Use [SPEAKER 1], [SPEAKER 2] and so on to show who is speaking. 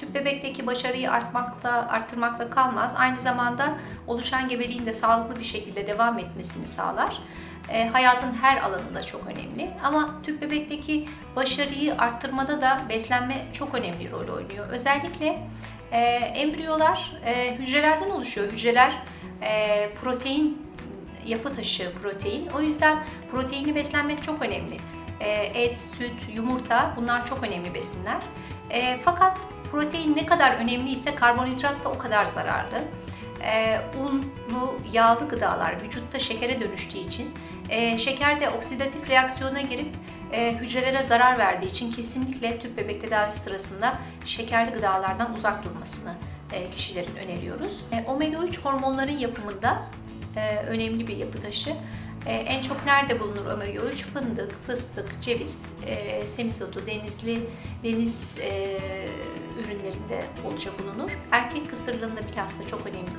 [SPEAKER 1] tüp bebekteki başarıyı artmakla arttırmakla kalmaz. Aynı zamanda oluşan gebeliğin de sağlıklı bir şekilde devam etmesini sağlar. E, hayatın her alanında çok önemli. Ama tüp bebekteki başarıyı arttırmada da beslenme çok önemli rol oynuyor. Özellikle e, embriyolar e, hücrelerden oluşuyor. Hücreler e, protein yapı taşı protein. O yüzden proteinli beslenmek çok önemli. E, et, süt, yumurta bunlar çok önemli besinler. E, fakat protein ne kadar önemliyse karbonhidrat da o kadar zararlı. E, unlu, yağlı gıdalar vücutta şekere dönüştüğü için şeker de oksidatif reaksiyona girip hücrelere zarar verdiği için kesinlikle tüp bebek tedavisi sırasında şekerli gıdalardan uzak durmasını kişilerin öneriyoruz. Omega 3 hormonların yapımında e, önemli bir yapı taşı. E, en çok nerede bulunur omega 3? Fındık, fıstık, ceviz, e, semizotu, denizli deniz e, ürünlerinde bolca bulunur. Erkek kısırlığında bilhassa çok önemlidir.